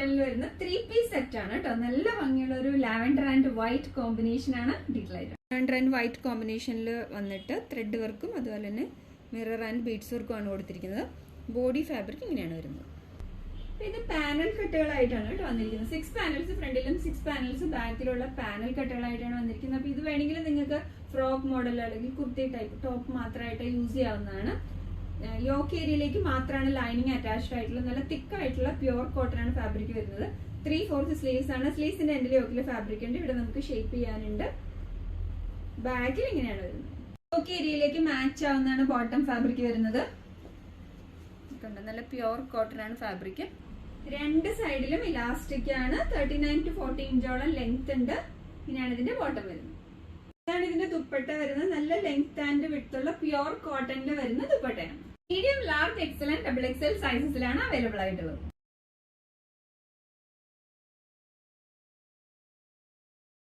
കോട്ടണിൽ വരുന്ന three piece set ആണ് കേട്ടോ നല്ല ഭംഗിയുള്ള ഒരു ലാവൻഡർ ആൻഡ് വൈറ്റ് കോമ്പിനേഷൻ ആണ് ഡീറ്റെയിൽ ലാവൻഡർ ആൻഡ് വൈറ്റ് കോമ്പിനേഷനിൽ വന്നിട്ട് ത്രെഡ് വർക്കും അതുപോലെ തന്നെ മിറർ ആൻഡ് ബീഡ്സ് വർക്കും ആണ് കൊടുത്തിരിക്കുന്നത്. ബോഡി ഫാബ്രിക് ഇങ്ങനെയാണ് വരുന്നത്. ഇത് പാനൽ കട്ടുകളായിട്ടാണ് കേട്ടോ വന്നിരിക്കുന്നത്. സിക്സ് പാനൽസ് ഫ്രണ്ടിലും സിക്സ് പാനൽസ് ബാക്കിലുള്ള പാനൽ കട്ടുകളായിട്ടാണ് വന്നിരിക്കുന്നത്. അപ്പൊ ഇത് വേണമെങ്കിൽ നിങ്ങൾക്ക് ഫ്രോക്ക് മോഡൽ അല്ലെങ്കിൽ കുർത്തി ടൈപ്പ് ടോപ്പ് മാത്രമായിട്ട് യൂസ് ചെയ്യാവുന്നതാണ്. യോക്ക് ഏരിയയിലേക്ക് മാത്രമാണ് ലൈനിങ് അറ്റാച്ച്ഡ് ആയിട്ടുള്ള നല്ല തിക്ക് ആയിട്ടുള്ള പ്യുവർ കോട്ടൺ ആണ് ഫാബ്രിക് വരുന്നത്. ത്രീ ഫോർത്ത് സ്ലീവ്സ് ആണ്. സ്ലീവ്സിന്റെ എൻഡിൽ യോക്കിലെ ഫാബ്രിക് ഉണ്ട്. ഇവിടെ നമുക്ക് ഷേപ്പ് ചെയ്യാനുണ്ട്. ബാക്കിൽ ഇങ്ങനെയാണ് വരുന്നത്. യോക്ക് ഏരിയയിലേക്ക് മാച്ച് ആവുന്നതാണ് ബോട്ടം ഫാബ്രിക് വരുന്നത്. നല്ല പ്യുവർ കോട്ടൺ ആണ് ഫാബ്രിക് രണ്ട് സൈഡിലും ഇലാസ്റ്റിക് ആണ്. തേർട്ടി നയൻ ടു ഫോർട്ടി ഇഞ്ചോളം ലെങ്ത് ഉണ്ട്. ഇങ്ങനെയാണ് ഇതിന്റെ ബോട്ടം വരുന്നത്. ഇതാണ് ഇതിന്റെ ദുപ്പട്ട വരുന്നത്. നല്ല ലെങ്ത് ആൻഡ് വിട്ടുള്ള പ്യുവർ കോട്ടണിൽ വരുന്ന ദുപ്പട്ടയാണ്. Medium large and double XL സൈസസിലാണ് available ആയിട്ടുള്ളത്.